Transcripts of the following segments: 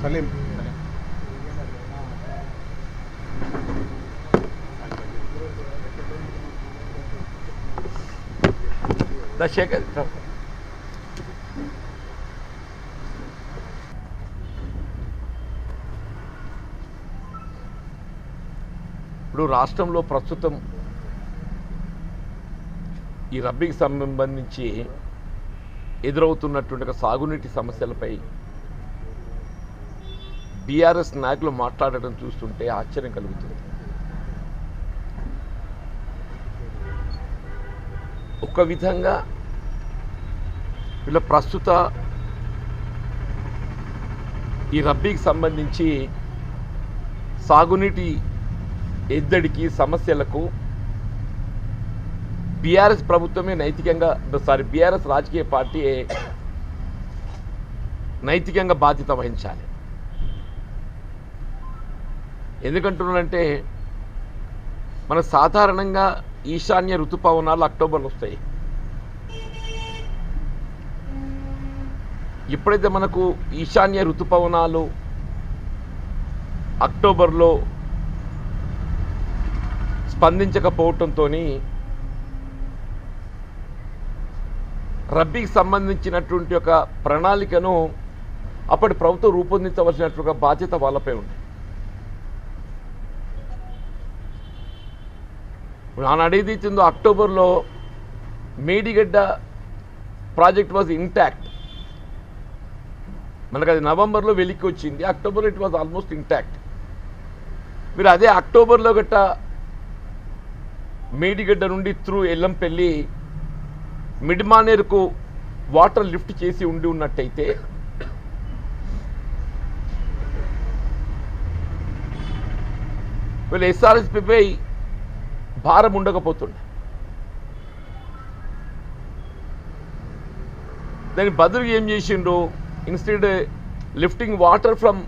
సలీం. ఇప్పుడు రాష్ట్రంలో ప్రస్తుతం ఈ రబ్బీకి సంబంధించి ఎదురవుతున్నటువంటి సాగునీటి సమస్యలపై బీఆర్ఎస్ నాయకులు మాట్లాడటం చూస్తుంటే ఆశ్చర్యం కలుగుతుంది. ఒక విధంగా వీళ్ళ ప్రస్తుత ఈ రబ్బీకి సంబంధించి సాగునీటి ఎద్దడికి సమస్యలకు బీఆర్ఎస్ ప్రభుత్వమే నైతికంగా సారీ బీఆర్ఎస్ రాజకీయ పార్టీ నైతికంగా బాధ్యత వహించాలి. ఎందుకంటున్నానంటే మన సాధారణంగా ఈశాన్య ఋతుపవనాలు అక్టోబర్లో వస్తాయి. ఎప్పుడైతే మనకు ఈశాన్య ఋతుపవనాలు అక్టోబర్లో స్పందించకపోవటంతో రబ్బీకి సంబంధించినటువంటి ఒక ప్రణాళికను అప్పటి ప్రభుత్వం రూపొందించవలసినటువంటి బాధ్యత వాళ్ళపై ఉంది. నాన్న అడిగి ఇచ్చిందో అక్టోబర్లో మేడిగడ్డ ప్రాజెక్ట్ వాజ్ ఇంటాక్ట్ మనకు అది నవంబర్లో వెలికి వచ్చింది. October it was almost intact మీరు అదే అక్టోబర్లో గట్ట మేడిగడ్డ నుండి త్రూ ఎల్లంపల్లి మిడ్మానేరుకు వాటర్ లిఫ్ట్ చేసి ఉండి ఉన్నట్టయితే వీళ్ళు ఎస్ఆర్ఎస్పిపై భారం ఉండకపోతుండే. దాని బదులు ఏం చేసిండ్రు? Instead lifting water from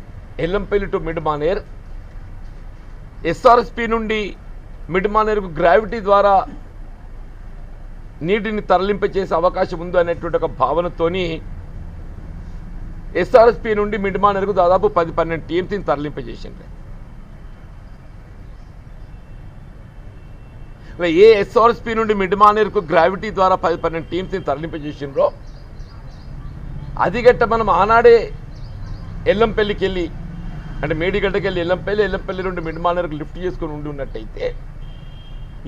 Yellampalli to Mid Manair SRSP నుండి మిడ్ మానేర్కు గ్రావిటీ ద్వారా నీటిని తరలింపచేసే అవకాశం ఉంది అనేటువంటి ఒక భావనతోని ఎస్ఆర్ఎస్పి నుండి మిడ్మానర్కు దాదాపు పది పన్నెండు టీఎంసీని తరలింపజేసిండ్రు ఏ ఎస్ఆర్ఎస్పి నుండి మిడ్ మానేర్కు గ్రావిటీ ద్వారా పది పన్నెండు టీమ్స్ని తరలింపజేసిండ్రో అది గట్ట మనం ఆనాడే ఎల్లంపల్లికి వెళ్ళి అంటే మేడిగడ్డకి వెళ్ళి ఎల్లంపల్లి ఎల్లంపల్లి నుండి మిడ్ లిఫ్ట్ చేసుకొని ఉండి ఉన్నట్టయితే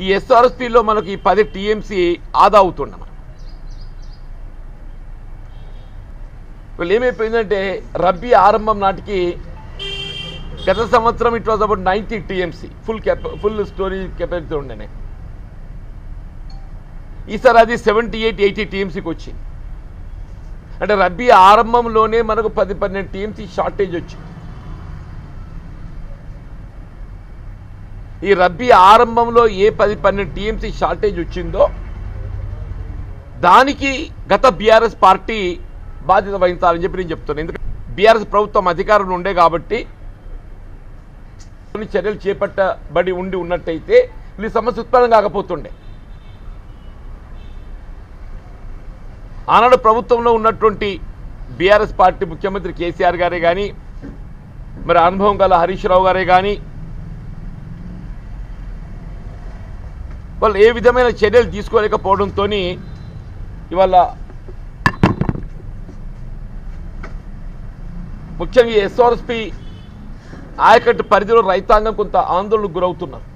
ఈ ఎస్ఆర్ఎస్పిలో మనకి ఈ పది టీఎంసీ ఆదా అవుతుండ మనం వీళ్ళు ఏమైపోయిందంటే రబ్బీ ఆరంభం నాటికి గత సంవత్సరం it was about ninety TMC full కెప full storage capacity ఉండేనే. ఈసారి అది సెవెంటీ ఎయిట్ ఎయిటీ టీఎంసీకి వచ్చింది. అంటే రబ్బీ ఆరంభంలోనే మనకు పది పన్నెండు టీఎంసీ షార్టేజ్ వచ్చింది. ఈ రబ్బీ ఆరంభంలో ఏ పది పన్నెండు టీఎంసీ షార్టేజ్ వచ్చిందో దానికి గత బీఆర్ఎస్ పార్టీ బాధ్యత వహించాలని చెప్పి నేను చెప్తున్నాను ఎందుకంటే బీఆర్ఎస్ ప్రభుత్వం అధికారంలో ఉండే కాబట్టి కొన్ని చర్యలు చేపట్టబడి ఉండి ఉన్నట్టయితే ఈ సమస్య ఉత్పన్నం కాకపోతుండే. ఆనాడు ప్రభుత్వంలో ఉన్నటువంటి బీఆర్ఎస్ పార్టీ ముఖ్యమంత్రి కేసీఆర్ గారే కానీ మరి అనుభవం గల హరీష్ రావు గారే కానీ వాళ్ళు ఏ విధమైన చర్యలు తీసుకోలేకపోవడంతో ఇవాళ ముఖ్యంగా ఎస్ఆర్ఎస్పి ఆయకట్టు పరిధిలో రైతాంగం కొంత ఆందోళనకు గురవుతున్నారు.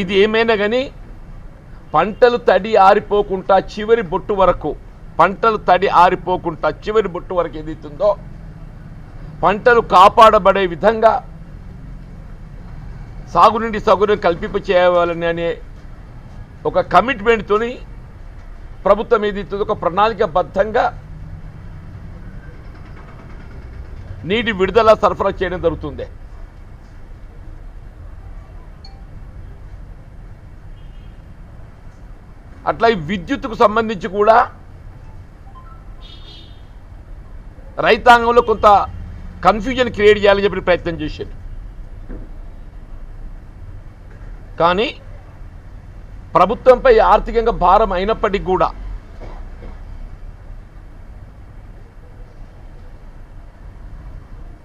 ఇది ఏమైనా కానీ పంటలు తడి ఆరిపోకుండా చివరి బొట్టు వరకు పంటలు తడి ఆరిపోకుండా చివరి బొట్టు వరకు ఏదైతుందో పంటలు కాపాడబడే విధంగా సాగునీటి సౌకర్యం కల్పింప చేయాలని అనే ఒక కమిట్మెంట్తోని ప్రభుత్వం ఏదైతుందో ఒక ప్రణాళికబద్ధంగా నీటి విడుదల సరఫరా చేయడం జరుగుతుంది. అట్లా ఈ విద్యుత్కు సంబంధించి కూడా రైతాంగంలో కొంత కన్ఫ్యూజన్ క్రియేట్ చేయాలని చెప్పి ప్రయత్నం చేశారు కానీ ప్రభుత్వంపై ఆర్థికంగా భారం అయినప్పటికీ కూడా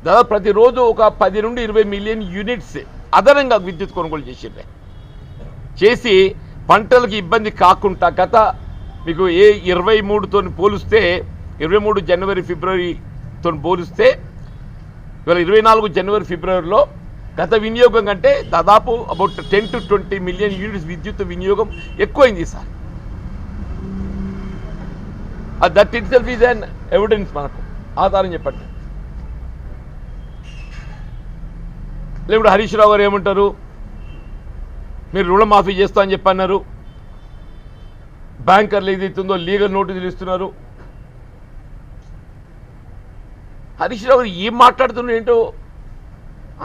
దాదాపు ప్రతిరోజు ఒక పది నుండి ఇరవై మిలియన్ యూనిట్స్ అదనంగా విద్యుత్ కొనుగోలు చేసిండే చేసి పంటలకు ఇబ్బంది కాకుండా గత మీకు ఏ ఇరవై మూడుతో పోలిస్తే ఇరవై మూడు జనవరి ఫిబ్రవరితో పోలిస్తే ఇవాళ ఇరవై నాలుగు జనవరి ఫిబ్రవరిలో గత వినియోగం కంటే దాదాపు about ten to twenty million units విద్యుత్ వినియోగం ఎక్కువైంది sir. That itself is an evidence మనకు. ఆధారం చెప్పండి. లేప్పుడు హరీష్ రావు గారు ఏమంటారు? మీరు రుణమాఫీ చేస్తా అని చెప్పన్నారు బ్యాంకర్లు ఏదైతుందో లీగల్ నోటీసులు ఇస్తున్నారు. హరీష్ రావు గారు ఏం మాట్లాడుతున్నారు ఏంటో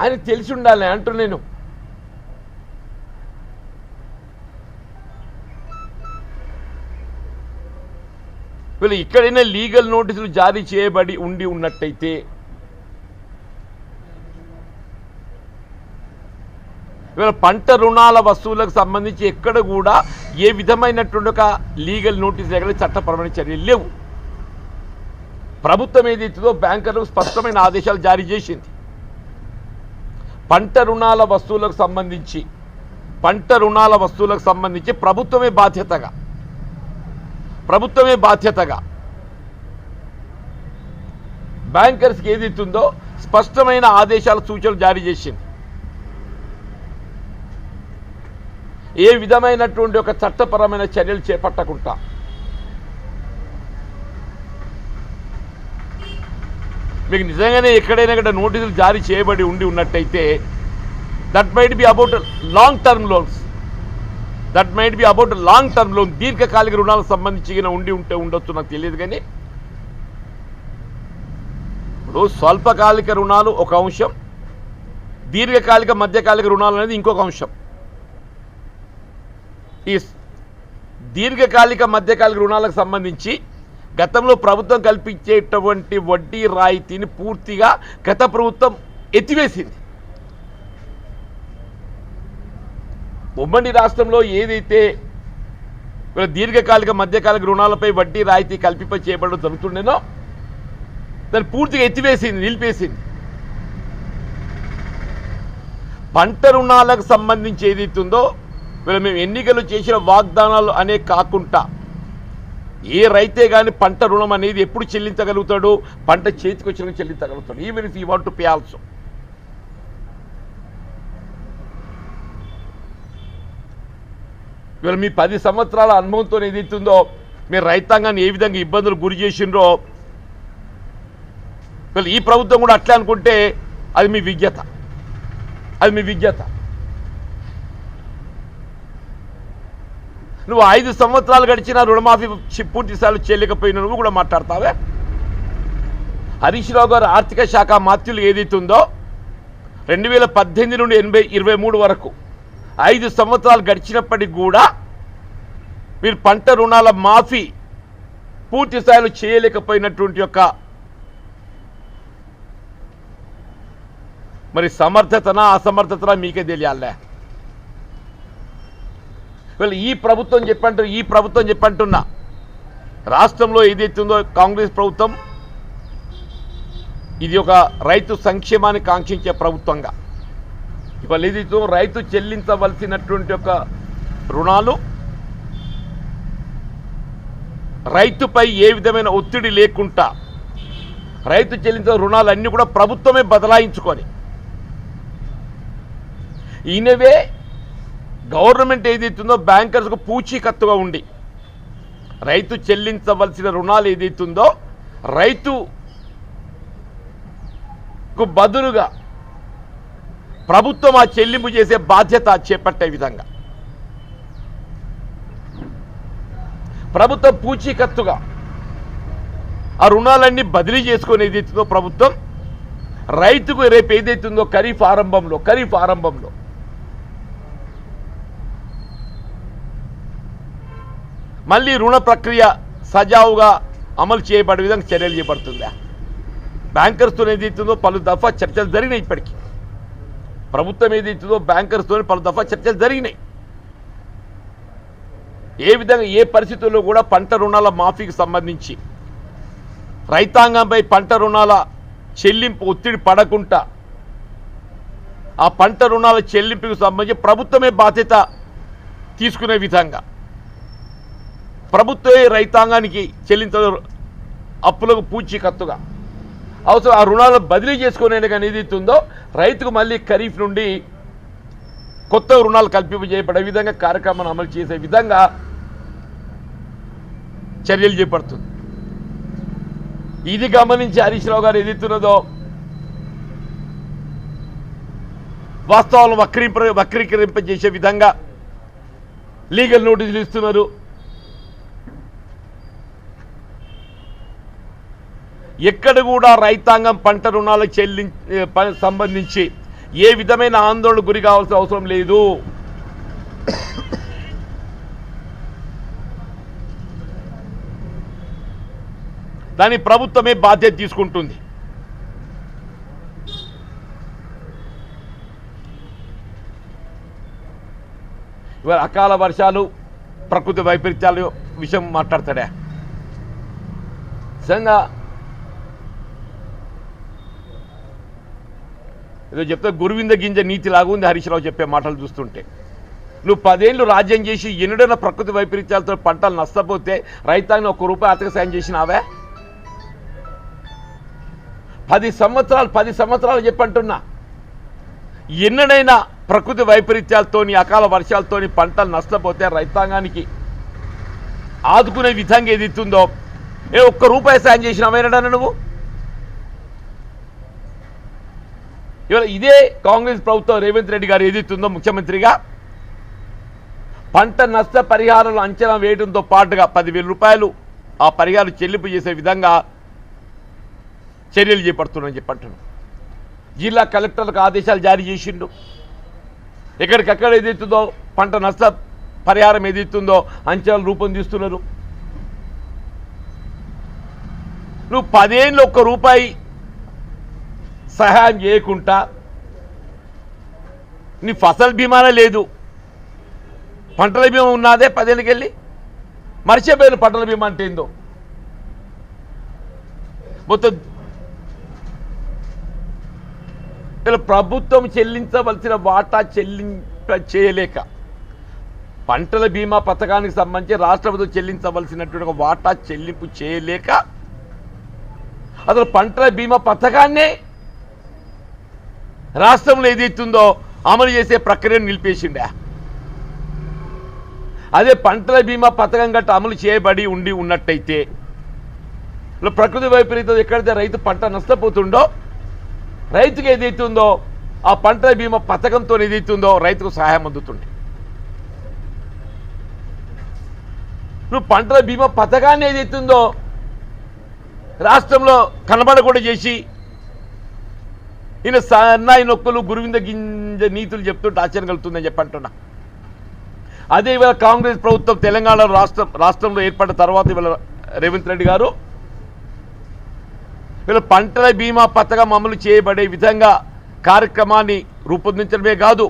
ఆయన తెలిసి ఉండాలి అంటున్నా నేను. వీళ్ళు ఎక్కడైనా లీగల్ నోటీసులు జారీ చేయబడి ఉండి ఉన్నట్టయితే ఇవాళ పంట రుణాల వస్తువులకు సంబంధించి ఎక్కడ కూడా ఏ విధమైనటువంటి ఒక లీగల్ నోటీస్ లేక చట్టపరమైన చర్యలు లేవు. ప్రభుత్వం ఏదైతుందో బ్యాంకర్లకు స్పష్టమైన ఆదేశాలు జారీ చేసింది. పంట రుణాల వస్తువులకు సంబంధించి పంట రుణాల వస్తువులకు సంబంధించి ప్రభుత్వమే బాధ్యతగా ప్రభుత్వమే బాధ్యతగా బ్యాంకర్స్కి ఏదైతుందో స్పష్టమైన ఆదేశాల సూచనలు జారీ చేసింది. ఏ విధమైనటువంటి ఒక చట్టపరమైన చర్యలు చేపట్టకుండా మీకు నిజంగానే ఎక్కడైనా కూడా నోటీసులు జారీ చేయబడి ఉండి ఉన్నట్టయితే that might be about long term loans that might be about long term loan దీర్ఘకాలిక రుణాలకు సంబంధించి ఉండి ఉంటే ఉండొచ్చు నాకు తెలియదు కానీ ఇప్పుడు స్వల్పకాలిక రుణాలు ఒక అంశం దీర్ఘకాలిక మధ్యకాలిక రుణాలు అనేది ఇంకొక అంశం. ఈ దీర్ఘకాలిక మధ్యకాలిక రుణాలకు సంబంధించి గతంలో ప్రభుత్వం కల్పించేటువంటి వడ్డీ రాయితీని పూర్తిగా గత ప్రభుత్వం ఎత్తివేసింది. ఉమ్మడి రాష్ట్రంలో ఏదైతే దీర్ఘకాలిక మధ్యకాలిక రుణాలపై వడ్డీ రాయితీ కల్పింప చేయబడడం జరుగుతుండేనో దాన్ని పూర్తిగా ఎత్తివేసింది నిలిపేసింది. పంట రుణాలకు సంబంధించి ఏదైతే ఉందో మేము ఎన్నికలు చేసిన వాగ్దానాలు అనే కాకుండా ఏ రైతే కానీ పంట రుణం అనేది ఎప్పుడు చెల్లించగలుగుతాడు? పంట చేతికి వచ్చిన చెల్లించగలుగుతాడు. Even if you want to pay also ఇవాళ మీ పది సంవత్సరాల అనుభవంతో ఏదైతుందో మీరు రైతాంగాన్ని ఏ విధంగా ఇబ్బందులు గురి చేసిండ్రో ఈ ప్రభుత్వం కూడా అట్లా అనుకుంటే అది మీ విజ్ఞత. అది మీ విజ్ఞత. నువ్వు ఐదు సంవత్సరాలు గడిచిన రుణమాఫీ పూర్తి స్థాయిలో చేయలేకపోయినా నువ్వు కూడా మాట్లాడతావే? హరీష్ రావు గారు ఆర్థిక శాఖ మాత్యులు ఏదైతుందో రెండు వేల పద్దెనిమిది నుండి ఎనభై ఇరవై మూడు వరకు ఐదు సంవత్సరాలు గడిచినప్పటికి కూడా మీరు పంట రుణాల మాఫీ పూర్తి స్థాయిలో చేయలేకపోయినటువంటి యొక్క మరి సమర్థతనా అసమర్థతనా మీకే తెలియాలే. వీళ్ళు ఈ ప్రభుత్వం చెప్పంటారు ఈ ప్రభుత్వం చెప్పంటున్నా. రాష్ట్రంలో ఏదైతే ఉందో కాంగ్రెస్ ప్రభుత్వం ఇది ఒక రైతు సంక్షేమాన్ని కాంక్షించే ప్రభుత్వంగా. ఇవాళ ఏదైతే రైతు చెల్లించవలసినటువంటి ఒక రుణాలు రైతుపై ఏ విధమైన ఒత్తిడి లేకుండా రైతు చెల్లించిన రుణాలన్నీ కూడా ప్రభుత్వమే బదలాయించుకొని. ఈయనవే గవర్నమెంట్ ఏదైతుందో బ్యాంకర్స్కు పూచీకత్తుగా ఉండి రైతు చెల్లించవలసిన రుణాలు ఏదైతుందో రైతుకు బదులుగా ప్రభుత్వం ఆ చెల్లింపు చేసే బాధ్యత చేపట్టే విధంగా. ప్రభుత్వం పూచీకత్తుగా ఆ రుణాలన్నీ బదిలీ చేసుకొని ఏదైతుందో ప్రభుత్వం రైతుకు రేపు ఏదైతుందో ఖరీఫ్ ఆరంభంలో ఖరీఫ్ ఆరంభంలో మళ్ళీ రుణ ప్రక్రియ సజావుగా అమలు చేయబడే విధంగా చర్యలు చేపడుతుందా? బ్యాంకర్స్తో ఏదైతుందో పలు దఫా చర్చలు జరిగినాయి ఇప్పటికీ. ప్రభుత్వం ఏదైతుందో బ్యాంకర్స్తో పలు దఫా చర్చలు జరిగినాయి. ఏ విధంగా ఏ పరిస్థితుల్లో కూడా పంట రుణాల మాఫీకి సంబంధించి రైతాంగంపై పంట రుణాల చెల్లింపు ఒత్తిడి పడకుండా ఆ పంట రుణాల చెల్లింపుకు సంబంధించి ప్రభుత్వమే బాధ్యత తీసుకునే విధంగా ప్రభుత్వమే రైతాంగానికి చెల్లించ అప్పులకు పూచీకత్తుగా అవసరం ఆ రుణాలను బదిలీ చేసుకునేందుకు అనేది ఉందో రైతుకు మళ్ళీ ఖరీఫ్ నుండి కొత్త రుణాలు కల్పింపజేయబడే విధంగా కార్యక్రమాన్ని అమలు చేసే విధంగా చర్యలు చేపడుతుంది. ఇది గమనించి హరీష్ రావు గారు ఏదైతున్నదో వాస్తవాలను వక్రీంప వక్రీకరింపజేసే విధంగా లీగల్ నోటీసులు ఇస్తున్నారు. ఎక్కడ కూడా రైతాంగం పంట రుణాలకు చెల్లి సంబంధించి ఏ విధమైన ఆందోళన గురి కావాల్సిన అవసరం లేదు. దాని ప్రభుత్వమే బాధ్యత తీసుకుంటుంది. ఇవాళ అకాల వర్షాలు ప్రకృతి వైపరీత్యాలు విషయం మాట్లాడతాడా? నిజంగా ఏదో చెప్తే గురువింద గింజ నీతి లాగుంది హరీష్రావు చెప్పే మాటలు చూస్తుంటే. నువ్వు పదేళ్ళు రాజ్యం చేసి ఎన్నడైన ప్రకృతి వైపరీత్యాలతో పంటలు నష్టపోతే రైతాంగం ఒక్క రూపాయి ఆర్థిక సాయం చేసినావే? పది సంవత్సరాలు పది సంవత్సరాలు చెప్పంటున్నా. ఎన్నడైనా ప్రకృతి వైపరీత్యాలతోని అకాల వర్షాలతోని పంటలు నష్టపోతే రైతాంగానికి ఆదుకునే విధంగా ఏది ఇస్తుందో ఏ ఒక్క రూపాయి సాయం చేసినావేనడా నువ్వు? ఇవాళ ఇదే కాంగ్రెస్ ప్రభుత్వం రేవంత్ రెడ్డి గారు ఏదైతుందో ముఖ్యమంత్రిగా పంట నష్ట పరిహారాలు అంచనా వేయడంతో పాటుగా పదివేల రూపాయలు ఆ పరిహారం చెల్లింపు చేసే విధంగా చర్యలు చేపడుతున్నాయని చెప్పంటున్నాను జిల్లా కలెక్టర్లకు ఆదేశాలు జారీ చేసిండు. ఎక్కడికక్కడ ఏదైతుందో పంట నష్ట పరిహారం ఏదైతుందో అంచనాలు రూపొందిస్తున్నారు. నువ్వు పదేళ్ళు ఒక్క రూపాయి సహాయం చేయకుండా నీ ఫసల్ బీమానే లేదు. పంటల బీమా ఉన్నదే పదేళ్ళకి వెళ్ళి మర్చిపోయిన పంటల బీమా అంటే ఏందో? మొత్తం ఇలా ప్రభుత్వం చెల్లించవలసిన వాటా చెల్లింప చేయలేక పంటల బీమా పథకానికి సంబంధించి రాష్ట్ర ప్రభుత్వం చెల్లించవలసినటువంటి ఒక వాటా చెల్లింపు చేయలేక అసలు పంటల బీమా పథకాన్నే రాష్ట్రంలో ఏదైతుందో అమలు చేసే ప్రక్రియను నిలిపేసిండా. అదే పంటల బీమా పథకం గట్ట అమలు చేయబడి ఉండి ఉన్నట్టయితే ప్రకృతి వైపరీత్యం ఎక్కడైతే రైతు పంట నష్టపోతుండో రైతుకి ఏదైతుందో ఆ పంటల బీమా పథకంతో ఏదైతుందో రైతుకు సహాయం అందుతుండే. నువ్వు పంటల బీమా పథకాన్ని ఏదైతుందో రాష్ట్రంలో కనబడకుండా చేసి ఈయన సన్నాయి నొక్కలు గురువింద గింజ నీతులు చెప్తుంటే ఆశ్చర్యం కలుగుతుందని చెప్పి అంటున్నా. అదే ఇవాళ కాంగ్రెస్ ప్రభుత్వం తెలంగాణ రాష్ట్రం రాష్ట్రంలో ఏర్పడిన తర్వాత ఇవాళ రేవంత్ రెడ్డి గారు వీళ్ళ పంటల బీమా పథకం అమలు చేయబడే విధంగా కార్యక్రమాన్ని రూపొందించడమే కాదు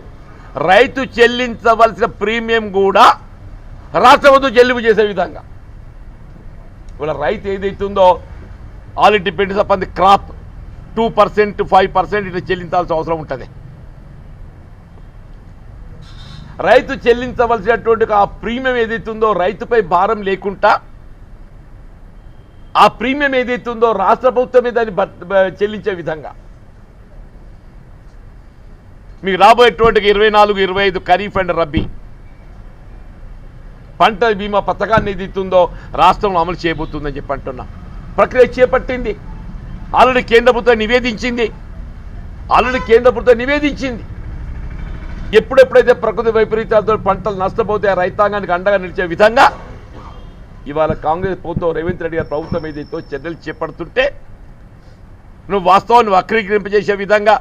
రైతు చెల్లించవలసిన ప్రీమియం కూడా రాష్ట్ర ప్రభుత్వం చెల్లింపు చేసే విధంగా. ఇవాళ రైతు ఏదైతుందో all independence of upon the crop two percent five percent ఇట్లా చెల్లించాల్సిన అవసరం ఉంటుంది. రైతు చెల్లించవలసినటువంటి ఆ ప్రీమియం ఏదైతుందో రైతుపై భారం లేకుండా ఆ ప్రీమియం ఏదైతుందో రాష్ట్ర ప్రభుత్వమే దాన్ని చెల్లించే విధంగా. మీకు రాబోయేటువంటి ఇరవై నాలుగు ఇరవై ఐదు ఖరీఫ్ అండ్ రబ్బీ పంట బీమా పథకాన్ని ఏదైతుందో రాష్ట్రంలో అమలు చేయబోతుందని చెప్పి అంటున్నా. ప్రక్రియ చేపట్టింది. ఆల్రెడీ కేంద్ర ప్రభుత్వం నివేదించింది. ఆల్రెడీ కేంద్ర ప్రభుత్వం నివేదించింది. ఎప్పుడెప్పుడైతే ప్రకృతి వైపరీత్యాలతో పంటలు నష్టపోతే రైతాంగానికి అండగా నిలిచే విధంగా ఇవాళ కాంగ్రెస్ ప్రభుత్వం రేవంత్ రెడ్డి గారి ప్రభుత్వం ఏదైతే చర్యలు చేపడుతుంటే నువ్వు వాస్తవాన్ని వక్రీకరింపజేసే విధంగా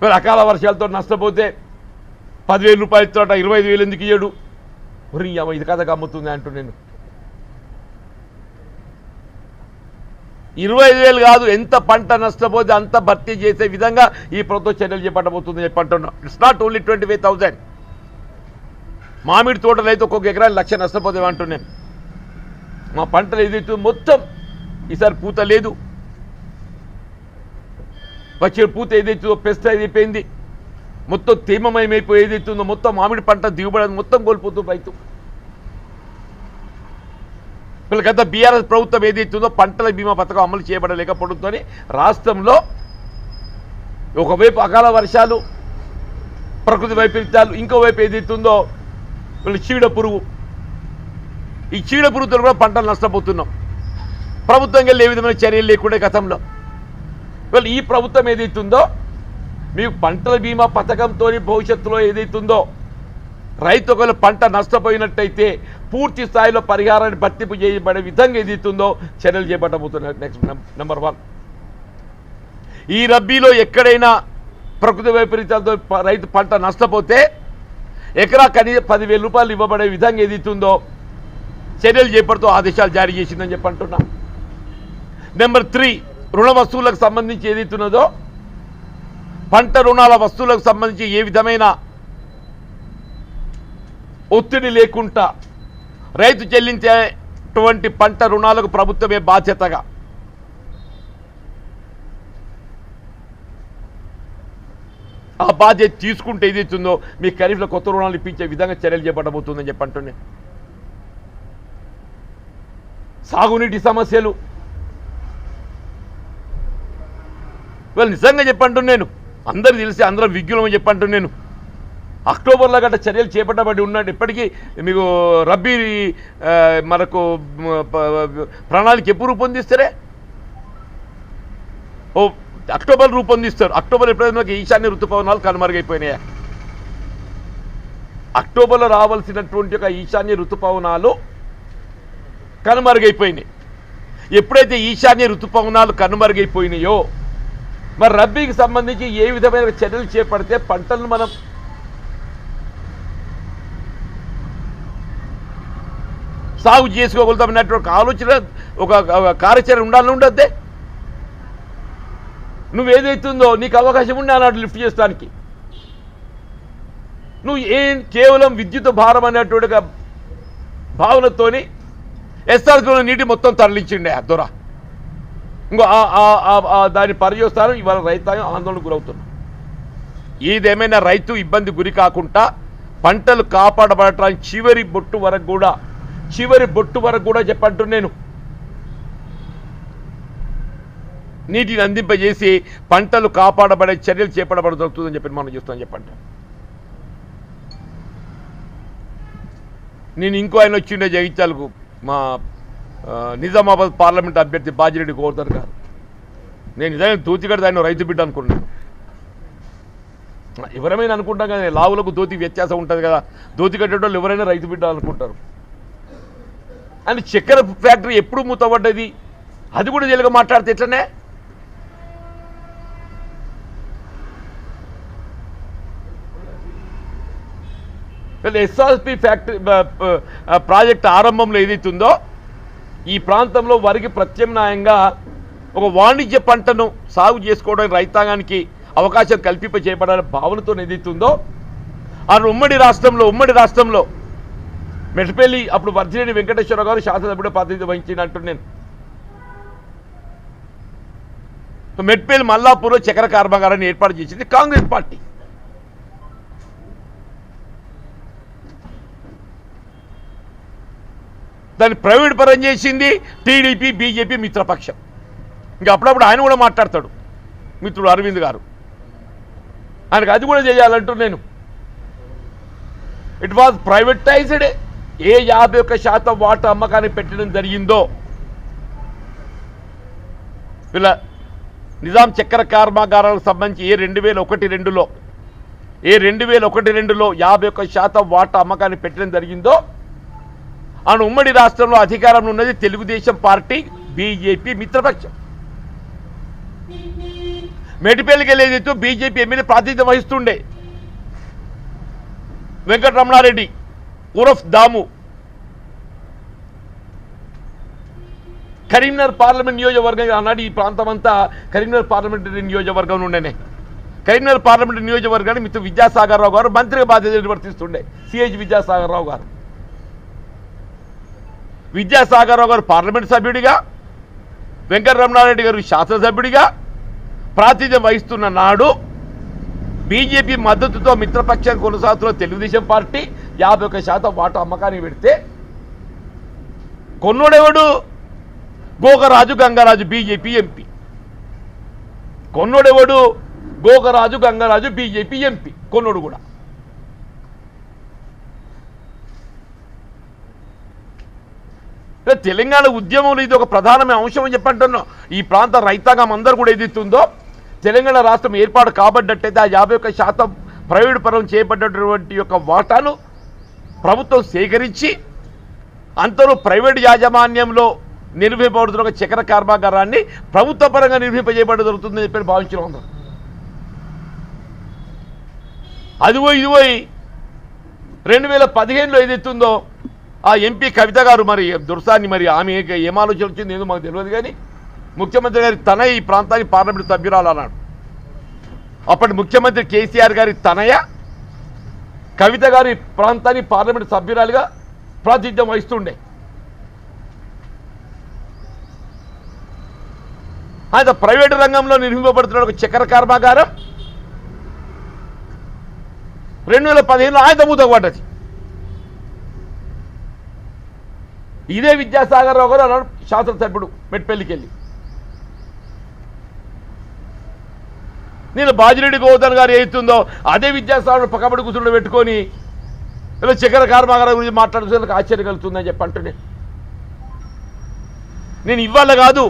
మరి అకాల వర్షాలతో నష్టపోతే పదివేల రూపాయల తోట ఇరవై ఐదు వేలు ఎందుకు ఇయ్యడు? మరి ఇది కథకు అమ్ముతుంది అంటూ నేను. ఇరవై ఐదు వేలు కాదు ఎంత పంట నష్టపోతే అంత భర్తీ చేసే విధంగా ఈ ప్రభుత్వం చర్యలు చేపట్టబోతుంది చెప్పంటున్నాం. It's not only twenty five thousand మామిడి తోటలు అయితే ఒక్కొక్క ఎకరానికి లక్ష నష్టపోతే అంటున్నాను. మా పంటలు ఏదైతే మొత్తం ఈసారి పూత లేదు. వచ్చే పూత ఏదైతుందో పెస్ట్ అయిపోయింది. మొత్తం తేమమయమైపోయి ఏదైతుందో మొత్తం మామిడి పంట దిగుబడి మొత్తం కోల్పోతూ రైతు. వీళ్ళ గత బీఆర్ఎస్ ప్రభుత్వం ఏదైతుందో పంటల బీమా పథకం అమలు చేయబడలేకపోవడంతో రాష్ట్రంలో ఒకవైపు అకాల వర్షాలు ప్రకృతి వైపరీత్యాలు ఇంకోవైపు ఏదైతుందో వీళ్ళు చీడ పురుగు. ఈ చీడ పురుగుతో కూడా పంటలు నష్టపోతున్నాం. ప్రభుత్వం వెళ్ళి ఏ విధమైన చర్యలు లేకుండా గతంలో. వీళ్ళు ఈ ప్రభుత్వం ఏదైతుందో మీకు పంటల బీమా పథకంతో భవిష్యత్తులో ఏదైతుందో రైతు ఒకవేళ పంట నష్టపోయినట్టయితే పూర్తి స్థాయిలో పరిహారాన్ని భర్తింపు చేయబడే విధంగా ఏదైతుందో చర్యలు చేపట్టబోతున్నారు నెక్స్ట్ నెంబర్ వన్ ఈ రబ్బీలో ఎక్కడైనా ప్రకృతి వైపరీత్యాలతో రైతు పంట నష్టపోతే ఎకరా కనీసం పదివేల రూపాయలు ఇవ్వబడే విధంగా ఏదైతుందో చర్యలు చేపడుతూ ఆదేశాలు జారీ చేసిందని చెప్పంటున్నా నెంబర్ త్రీ రుణ వస్తువులకు సంబంధించి ఏదైతున్నదో పంట రుణాల వస్తువులకు సంబంధించి ఏ విధమైన ఒత్తిడి లేకుండా రైతు చెల్లించేటువంటి పంట రుణాలకు ప్రభుత్వమే బాధ్యతగా. ఆ బాధ్యత తీసుకుంటే ఏదైతుందో మీ ఖరీఫ్లో కొత్త రుణాలు ఇప్పించే విధంగా చర్యలు చేపట్టబోతుందని చెప్పి సాగునీటి సమస్యలు. వాళ్ళు నిజంగా చెప్పంటున్నాను నేను అందరు తెలిసి అందరం విజ్ఞులమని చెప్పంటు నేను అక్టోబర్లో గట్ట చర్యలు చేపట్టబడి ఉన్నాడు ఇప్పటికీ మీకు రబ్బీ మనకు ప్రణాళిక ఎప్పుడు రూపొందిస్తారే? ఓ అక్టోబర్ రూపొందిస్తారు. అక్టోబర్ ఎప్పుడైతే మనకి ఈశాన్య ఋతుపవనాలు కనుమరుగైపోయినాయా? అక్టోబర్లో రావాల్సినటువంటి ఒక ఈశాన్య ఋతుపవనాలు కనుమరుగైపోయినాయి. ఎప్పుడైతే ఈశాన్య ఋతుపవనాలు కనుమరుగైపోయినాయో మరి రబ్బీకి సంబంధించి ఏ విధమైన చర్యలు చేపడితే పంటలను మనం సాగు చేసుకోగలుగుతామన్నటువంటి ఆలోచన ఒక కార్యాచరణ ఉండాలని ఉండద్దే. నువ్వు ఏదైతుందో నీకు అవకాశం ఉండే అన్నాడు లిఫ్ట్ చేస్తానికి. నువ్వు ఏం కేవలం విద్యుత్ భారం అనేటువంటి ఒక భావనతోని నీటి మొత్తం తరలించిండే దొర. ఇంకో ఆ- ఆ- దాని పర్యవస్థానం ఇవాళ రైతాంగం ఆందోళన గురవుతున్నాం. ఏదేమైనా రైతు ఇబ్బంది గురి కాకుండా పంటలు కాపాడబడటానికి చివరి బొట్టు వరకు కూడా చివరి బొట్టు వరకు కూడా చెప్పంటూ నేను నీటిని అందింపజేసి పంటలు కాపాడబడే చర్యలు చేపడబడుతుందని చెప్పి మనం చూస్తాం చెప్పండి నేను ఇంకో ఆయన వచ్చిండే జగిత్యాలకు మా నిజామాబాద్ పార్లమెంట్ అభ్యర్థి బాజిరెడ్డి కోరుతారు గారు నేను నిజంగా దూతిగడ ఆయన రైతు బిడ్డ అనుకున్నాను ఎవరైనా అనుకుంటాం కదా లావులకు దోతి వ్యత్యాసం ఉంటుంది కదా దోతి కట్టేటోళ్ళు ఎవరైనా రైతు బిడ్డ అనుకుంటారు. అని చక్కెర ఫ్యాక్టరీ ఎప్పుడు మూతపడ్డది? అది కూడా తెలుగు మాట్లాడితే ఎట్లనే? ఎస్ఆర్పి ఫ్యాక్టరీ ప్రాజెక్ట్ ఆరంభంలో ఏదైతుందో ఈ ప్రాంతంలో వరికి ప్రత్యామ్నాయంగా ఒక వాణిజ్య పంటను సాగు చేసుకోవడానికి రైతాంగానికి అవకాశం కల్పింప చేయబడాలనే భావనతో ఏదైతుందో ఆ ఉమ్మడి రాష్ట్రంలో ఉమ్మడి రాష్ట్రంలో మెట్పల్లి అప్పుడు వర్జిరెడ్డి వెంకటేశ్వర గారు శాసనసభ్యుడు ప్రాతినిధ్యం వహించినట్టు నేను. మెట్పల్లి మల్లాపూర్లో చక్ర కర్మాగారాన్ని ఏర్పాటు చేసింది కాంగ్రెస్ పార్టీ. దాన్ని ప్రైవేట్ పరం చేసింది టీడీపీ బీజేపీ మిత్రపక్షం. ఇంకా అప్పుడప్పుడు ఆయన కూడా మాట్లాడతాడు మిత్రుడు అరవింద్ గారు. ఆయనకు అది కూడా చేయాలంటూ నేను. ఇట్ వాజ్ ప్రైవేటైజ్డే ఏ యాభై ఒక్క శాతం వాటా అమ్మకాన్ని పెట్టడం జరిగిందో ఇలా నిజాం చక్కెర కర్మాగారాలకు సంబంధించి ఏ రెండు వేల ఒకటి రెండులో ఏ రెండు వేల ఒకటి రెండులో యాభై ఒక్క శాతం వాటా అమ్మకాన్ని పెట్టడం జరిగిందో అను ఉమ్మడి రాష్ట్రంలో అధికారంలో ఉన్నది తెలుగుదేశం పార్టీ బీజేపీ మిత్రపక్షం. మేటిపల్లికి వెళ్ళేది బీజేపీ ఎమ్మెల్యే ప్రాతినిధ్యం వహిస్తుండే. వెంకటరమణారెడ్డి. ఉరఫ్ దాము. కరీంనగర్ పార్లమెంట్ నియోజకవర్గం ఆనాడు ఈ ప్రాంతం అంతా కరీంనగర్ పార్లమెంటరీ నియోజకవర్గం ఉండేనే కరీంనగర్ పార్లమెంట్ నియోజకవర్గాన్ని మిత్రు విద్యాసాగర్రావు గారు మంత్రిగా బాధ్యత నిర్వర్తిస్తుండే. సిహెచ్ విద్యాసాగర్ రావు గారు. విద్యాసాగర్ రావు గారు పార్లమెంట్ సభ్యుడిగా వెంకటరమణారెడ్డి గారు శాసనసభ్యుడిగా ప్రాతినిధ్యం వహిస్తున్న నాడు బీజేపీ మద్దతుతో మిత్రపక్షం కొనసాగుతున్న తెలుగుదేశం పార్టీ యాభై ఒక్క శాతం వాటా అమ్మకానికి పెడితే కొన్నోడెవడు? Gokaraju Gangaraju BJP MP. కొన్నోడెవడు? Gokaraju Gangaraju BJP MP. కొన్నోడు కూడా. తెలంగాణ ఉద్యమంలో ఇది ఒక ప్రధానమైన అంశం అని చెప్పంటున్నాం. ఈ ప్రాంత రైతాంగం అందరూ కూడా ఏదైతుందో తెలంగాణ రాష్ట్రం ఏర్పాటు కాబడ్డట్టయితే ఆ యాభై ఒక్క శాతం ప్రైవేటు పరం చేపట్టినటువంటి యొక్క వాటాను ప్రభుత్వం సేకరించి అంతలో ప్రైవేటు యాజమాన్యంలో నిర్వహింపబడుతున్న ఒక చక్కెర కర్మాగారాన్ని ప్రభుత్వ పరంగా నిర్వహింపజేయబడి జరుగుతుందని చెప్పి భావించిన అందరం అదిగో ఇదిగో రెండు వేల పదిహేనులో ఏదైతుందో ఆ ఎంపీ కవిత గారు మరి దుర్సాన్ని మరి ఆమె ఏ- ఏం ఆలోచన వచ్చింది ఏదో మాకు తెలియదు కానీ ముఖ్యమంత్రి గారి తనయ ఈ ప్రాంతానికి పార్లమెంటు సభ్యురాలు అన్నాడు. అప్పటి ముఖ్యమంత్రి కేసీఆర్ గారి తనయ కవిత గారి ప్రాంతాన్ని పార్లమెంట్ సభ్యురాలుగా ప్రాతినిధ్యం వహిస్తుండే. ఆయన ప్రైవేటు రంగంలో నిర్మింపబడుతున్న ఒక చక్కెర కర్మాగారం. రెండు వేల పదిహేనులో ఆయన మూతపడ్డది. ఇదే విద్యాసాగర్ రావు గారు అన్నాడు శాసనసభ్యుడు మెట్పల్లికి వెళ్ళి నేను బాజిరెడ్డి గోవర్ధన్ గారు ఏతుందో అదే విద్యాసాగర్ పక్కబడి కూర్చుని పెట్టుకొని ఏదో చక్కెర కర్మాగారం గురించి మాట్లాడుతున్నందుకు ఆశ్చర్యం కలుగుతుందని చెప్పి అంటుండే. నేను ఇవ్వాల కాదు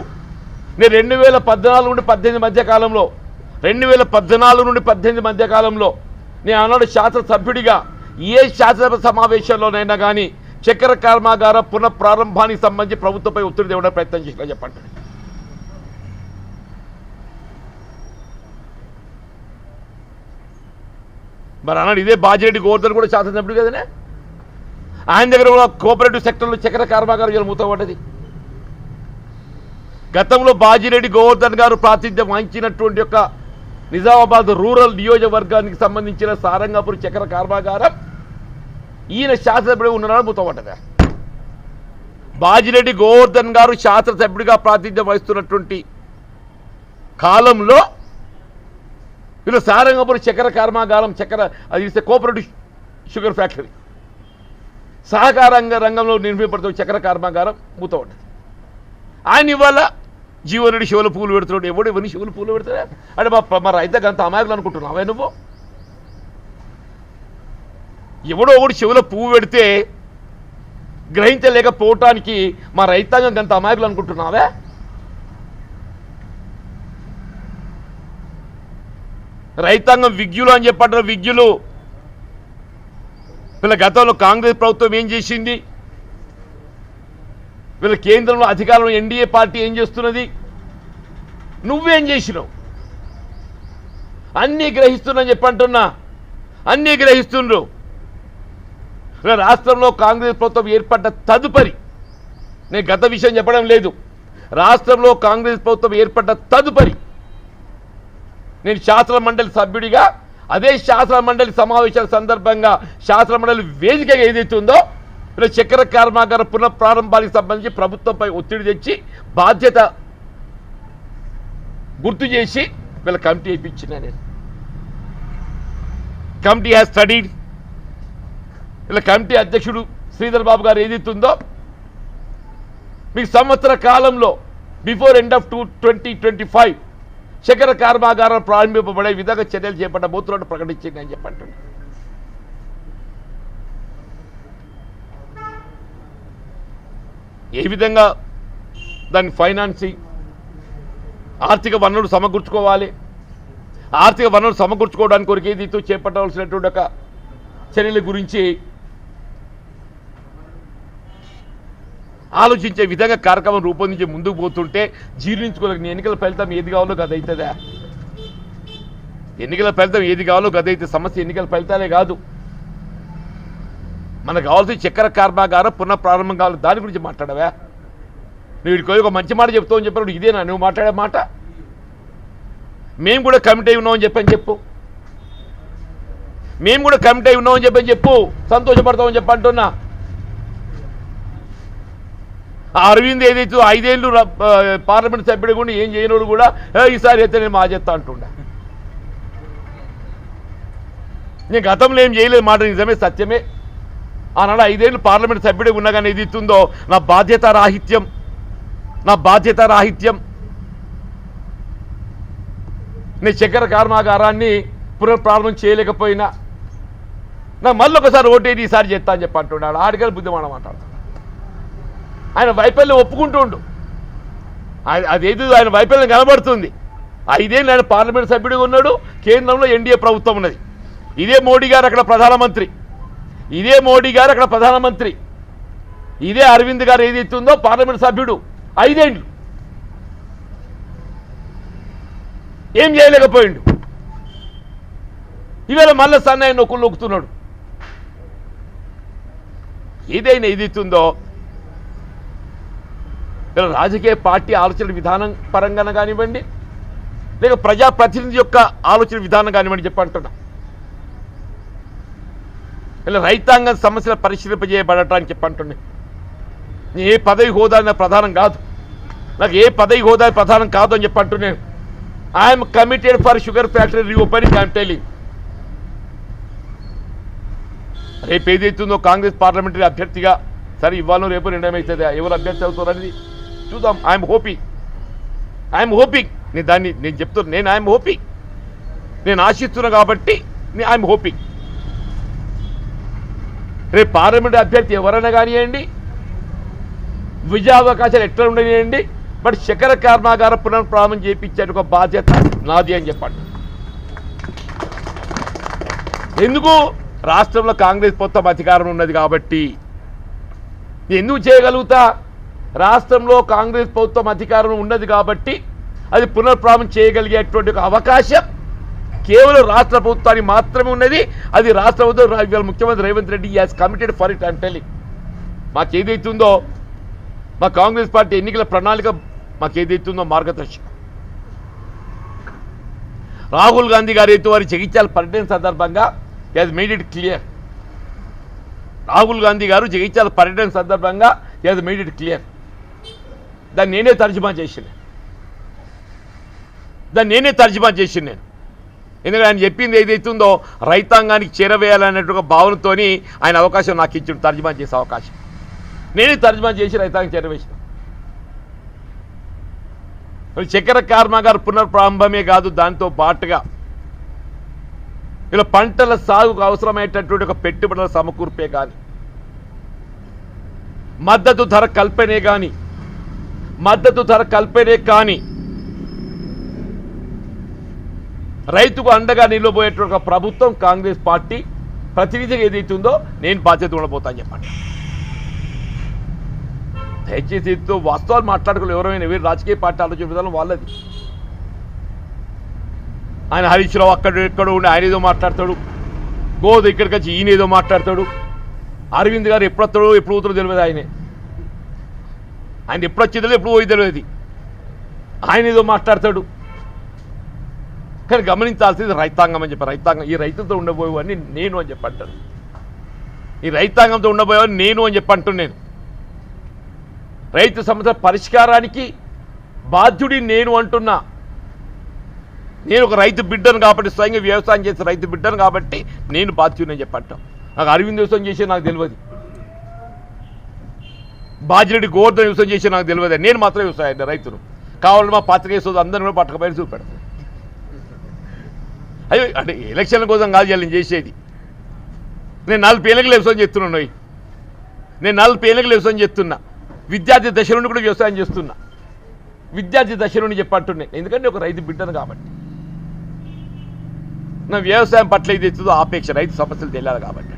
నేను రెండు వేల పద్నాలుగు నుండి పద్దెనిమిది మధ్య కాలంలో రెండు వేల పద్నాలుగు నుండి పద్దెనిమిది మధ్య కాలంలో నేను ఆనాడు శాసనసభ్యుడిగా ఏ శాసనసభ సమావేశంలోనైనా కానీ చక్కెర కర్మాగార పునఃప్రారంభానికి సంబంధించి ప్రభుత్వంపై ఒత్తిడి తేవడానికి ప్రయత్నం చేసిన చెప్పండి. మరి అన్నాడు ఇదే బాజిరెడ్డి గోవర్ధన్ కూడా శాసనసభ్యుడు కదనే? ఆయన దగ్గర కూడా కోఆపరేటివ్ సెక్టర్లో చక్కెర కర్మాగారం ఇలా మూతపడ్డది. గతంలో బాజిరెడ్డి గోవర్ధన్ గారు ప్రాతినిధ్యం వహించినటువంటి యొక్క నిజామాబాద్ రూరల్ నియోజకవర్గానికి సంబంధించిన సారంగాపూర్ చక్కెర కర్మాగారం ఈయన శాసనసభ్యుడు ఉన్నాడు మూతపడ్డదా. బాజిరెడ్డి గోవర్ధన్ గారు శాసనసభ్యుడిగా ప్రాతినిధ్యం వహిస్తున్నటువంటి కాలంలో వీళ్ళు సారంగపురం చక్కెర కర్మాగారం చక్కెర అది ఇస్తే కోఆపరేటివ్ షుగర్ ఫ్యాక్టరీ. సహకారంగ రంగంలో నిర్మింపడుతున్న చక్కెర కర్మాగారం మూతపడ్డది. ఆయన ఇవాళ జీవనుడి శివుల పూలు పెడుతున్నాడు. ఎవడు ఇవన్నీ శివుల పూలు పెడతాడా అంటే మా మా రైతు అంత అమాయకులు అనుకుంటున్నావే. నువ్వు? ఎవడో ఒకడు చెవుల పువ్వు పెడితే గ్రహించలేకపోవటానికి మా రైతాంగం అంత అమాయకులు అనుకుంటున్నావే? రైతాంగం విజ్ఞులు అని చెప్పంటారు విజ్ఞులు. వీళ్ళ గతంలో కాంగ్రెస్ ప్రభుత్వం ఏం చేసింది? వీళ్ళ కేంద్రంలో అధికారంలో ఎన్డీఏ పార్టీ ఏం చేస్తున్నది? నువ్వేం చేసినావు? అన్నీ గ్రహిస్తున్నా చెప్పంటున్నా. అన్నీ గ్రహిస్తుండ్రు. ఇలా రాష్ట్రంలో కాంగ్రెస్ ప్రభుత్వం ఏర్పడ్డ తదుపరి నేను గత విషయం చెప్పడం లేదు. రాష్ట్రంలో కాంగ్రెస్ ప్రభుత్వం ఏర్పడ్డ తదుపరి నేను శాసన మండలి సభ్యుడిగా అదే శాసన మండలి సమావేశాల సందర్భంగా శాసన మండలి వేదికగా ఏదైతే ఉందో ఇలా చక్కెర కర్మాగార పునఃప్రారంభానికి సంబంధించి ప్రభుత్వంపై ఒత్తిడి తెచ్చి బాధ్యత గుర్తు చేసి వీళ్ళ కమిటీ వేయించిన నేను. కమిటీ హ్యాస్ స్టడీడ్ ఇలా కమిటీ అధ్యక్షుడు శ్రీధర్ బాబు గారు ఏదైతుందో మీకు సంవత్సర కాలంలో before end of two twenty twenty five చక్కెర కర్మాగారం ప్రారంభింపబడే విధంగా చర్యలు చేపట్టబోతున్నట్టు ప్రకటించింది అని చెప్పంటాడు ఏ విధంగా దాని ఫైనాన్సింగ్ ఆర్థిక వనరులు సమకూర్చుకోవాలి? ఆర్థిక వనరులు సమకూర్చుకోవడానికి కొరకు ఏది చేపట్టవలసినటువంటి ఒక చర్యల గురించి ఆలోచించే విధంగా కార్యక్రమం రూపొందించి ముందుకు పోతుంటే జీర్ణించుకోలేక ఎన్నికల ఫలితం ఏది కావాలో గదైతుందా? ఎన్నికల ఫలితం ఏది కావాలో గదైతే సమస్య ఎన్నికల ఫలితాలే కాదు. మనకు కావాల్సిన చక్కెర కర్మాగారం పునః ప్రారంభం కావాలి. దాని గురించి మాట్లాడవా? నువ్వు ఒక మంచి మాట చెప్తావు అని చెప్పాడు ఇదేనా? నువ్వు మాట్లాడే మాట? మేము కూడా కమిట్ అయి ఉన్నామని చెప్పని చెప్పు. మేము కూడా కమిట్ అయి ఉన్నామని చెప్పని చెప్పు. సంతోషపడతామని చెప్పి అంటున్నా. అరవింద్ ఏదైతే ఐదేళ్ళు పార్లమెంట్ సభ్యుడు కూడా ఏం చేయనోడు కూడా ఈసారి అయితే నేను మా చెత్త అంటుండా. నేను గతంలో ఏం చేయలేదు మాట నిజమే సత్యమే. ఆనాడు ఐదేళ్ళు పార్లమెంట్ సభ్యుడే ఉన్నా కానీ ఏది ఇస్తుందో నా బాధ్యత రాహిత్యం. నా బాధ్యత రాహిత్యం. నేను చక్కెర కర్మాగారాన్ని పునఃప్రారంభం చేయలేకపోయినా నాకు మళ్ళీ ఒకసారి ఓటేది ఈసారి చేస్తా అని చెప్పి అంటున్నాడు ఆడికల్ బుద్ధిమానం మాట్లాడుతున్నాడు ఆయన వైఫల్యం ఒప్పుకుంటుండు ఆయన అదేది ఆయన వైఫల్యం కనబడుతుంది. ఐదేళ్ళు ఆయన పార్లమెంట్ సభ్యుడిగా ఉన్నాడు కేంద్రంలో ఎన్డీఏ ప్రభుత్వం ఉన్నది. ఇదే మోడీ గారు అక్కడ ప్రధానమంత్రి. ఇదే మోడీ గారు అక్కడ ప్రధానమంత్రి. ఇదే అరవింద్ గారు ఏదైతే ఉందో పార్లమెంట్ సభ్యుడు. ఐదేండ్లు. ఏం చేయలేకపోయిండు. ఇవాళ మళ్ళీ సన్నాయి నొక్కులు నొక్కుతున్నాడు. ఏదైనా ఏదైతుందో ఇలా రాజకీయ పార్టీ ఆలోచన విధానం పరంగా కానివ్వండి లేక ప్రజాప్రతినిధి యొక్క ఆలోచన విధానం కానివ్వండి చెప్పంటున్నా ఇలా రైతాంగం సమస్యలు పరిశీలింపజేయబడటానికి చెప్పి నేను ఏ పదవి హోదా నా ప్రధానం కాదు. నాకు ఏ పదవి హోదా ప్రధానం కాదు అని చెప్పి I'm committed for sugar factory reopening I'm telling రేపు ఏదైతుందో కాంగ్రెస్ పార్లమెంటరీ అభ్యర్థిగా సరే ఇవ్వాలో రేపు నిర్ణయం అవుతుంది ఎవరు అభ్యర్థి అవుతారనేది చూద్దాం ఐఎమ్ హోపింగ్ ఐఎమ్ హోపింగ్ నేను దాన్ని నేను చెప్తున్నా నేను ఐఎమ్ హోపింగ్ నేను ఆశిస్తున్నా కాబట్టి ఐఎమ్ హోపింగ్ రేపు పార్లమెంట్ అభ్యర్థి ఎవరైనా కానివ్వండి విజయావకాశాలు ఎట్లా ఉండనివ్వండి బట్ శకర కర్మాగార పునఃప్రారంభం చేయించే ఒక బాధ్యత నాది అని చెప్పండి. ఎందుకు? రాష్ట్రంలో కాంగ్రెస్ మొత్తం అధికారం ఉన్నది కాబట్టి. ఎందుకు చేయగలుగుతా? రాష్ట్రంలో కాంగ్రెస్ ప్రభుత్వం అధికారం ఉన్నది కాబట్టి అది పునఃప్రారంభం చేయగలిగేటువంటి ఒక అవకాశం. కేవలం రాష్ట్ర ప్రభుత్వానికి మాత్రమే ఉన్నది. అది రాష్ట్ర ప్రభుత్వం ముఖ్యమంత్రి Revanth Reddy as committed for it and telling మాకు ఏదైతుందో మా కాంగ్రెస్ పార్టీ ఎన్నికల ప్రణాళిక మాకు ఏదైతుందో మార్గదర్శకం. రాహుల్ గాంధీ గారు అయితే వారి జగిత్యాల పర్యటన సందర్భంగా as made it clear Rahul Gandhi గారు జగిత్యాల పర్యటన సందర్భంగా యాజ్ మేడ్ ఇట్ క్లియర్ దాన్ని నేనే తర్జుమా చేసిన దాన్ని నేనే తర్జుమా చేసిన నేను. ఎందుకంటే ఆయన చెప్పింది ఏదైతుందో రైతాంగానికి చేరవేయాలనేటువంటి భావనతోని ఆయన అవకాశం నాకు ఇచ్చాడు తర్జుమా చేసే అవకాశం. నేనే తర్జుమా చేసి రైతాంగం చేరవేసిన. చక్కెర కర్మాగారు పునర్ప్రారంభమే కాదు దాంతో పాటుగా ఇలా పంటల సాగుకు అవసరమైనటువంటి ఒక పెట్టుబడుల సమకూర్పే కానీ మద్దతు ధర కల్పనే కానీ మద్దతు ధర కల్పనే కానీ రైతుకు అండగా నిలబోయేటువంటి ఒక ప్రభుత్వం కాంగ్రెస్ పార్టీ ప్రతినిధిగా ఏదైతుందో నేను బాధ్యత ఉండబోతా అని చెప్పండి. దయచేసి వాస్తవాలు మాట్లాడుకోవాలి ఎవరైనా వీరు రాజకీయ పార్టీ ఆలోచన విధానం వాళ్ళది. ఆయన హరీష్ రావు అక్కడ ఎక్కడ ఉండి ఆయన ఏదో మాట్లాడతాడు. గోద ఇక్కడికి వచ్చి ఈయన ఏదో మాట్లాడతాడు. అరవింద్ గారు ఎప్పుడు వస్తాడో ఎప్పుడు పోతాడో తెలియదు ఆయనే. ఆయన ఎప్పుడు వచ్చేదో ఎప్పుడు పోయి తెలియదు ఆయన ఏదో మాట్లాడతాడు. కానీ గమనించాల్సింది రైతాంగం అని చెప్పి రైతాంగం ఈ రైతులతో ఉండబోయేవాడిని నేను అని చెప్పి ఈ రైతాంగంతో ఉండబోయేవాడిని నేను అని చెప్పి అంటున్నాను రైతు సమస్య పరిష్కారానికి బాధ్యుడి నేను అంటున్నా. నేను ఒక రైతు బిడ్డను కాబట్టి స్వయంగా వ్యవసాయం చేసే రైతు బిడ్డను కాబట్టి నేను బాధ్యుడిని చెప్పంటాం నాకు అరవింద్ వ్యవసాయం చేసే నాకు తెలియదు. బాజిరెడ్డి గోవర్ధన్ వ్యవసాయం చేసి నాకు తెలియదు నేను మాత్రం వ్యవసాయం రైతును. కావాలంటే మా పత్రిక సోదు అందరిని కూడా పట్టకపోయిన చూపెడతాను అయ్యో అంటే ఎలక్షన్ల కోసం కాదు ఇవాళ నేను చేసేది. నేను నాలుగు పేలకలు వ్యవసాయం చేస్తున్నాను నేను నాలుగు పేలకలు వ్యవసాయం చేస్తున్నా. విద్యార్థి దశ నుండి కూడా వ్యవసాయం చేస్తున్నా. విద్యార్థి దశ నుండి చెప్పంటున్నాయి ఎందుకంటే ఒక రైతు బిడ్డను కాబట్టి. నా వ్యవసాయం పట్ల ఇది ఎత్తుదో ఆపేక్ష రైతు సమస్యలు తెలియాలి కాబట్టి.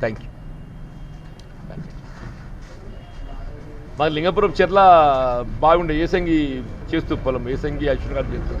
థ్యాంక్ యూ మాది లింగపురం చెర్ల బాగుండే ఏసంగి చేస్తూ పొలం ఏసంగి అశ్విన్ గారు చేస్తూ.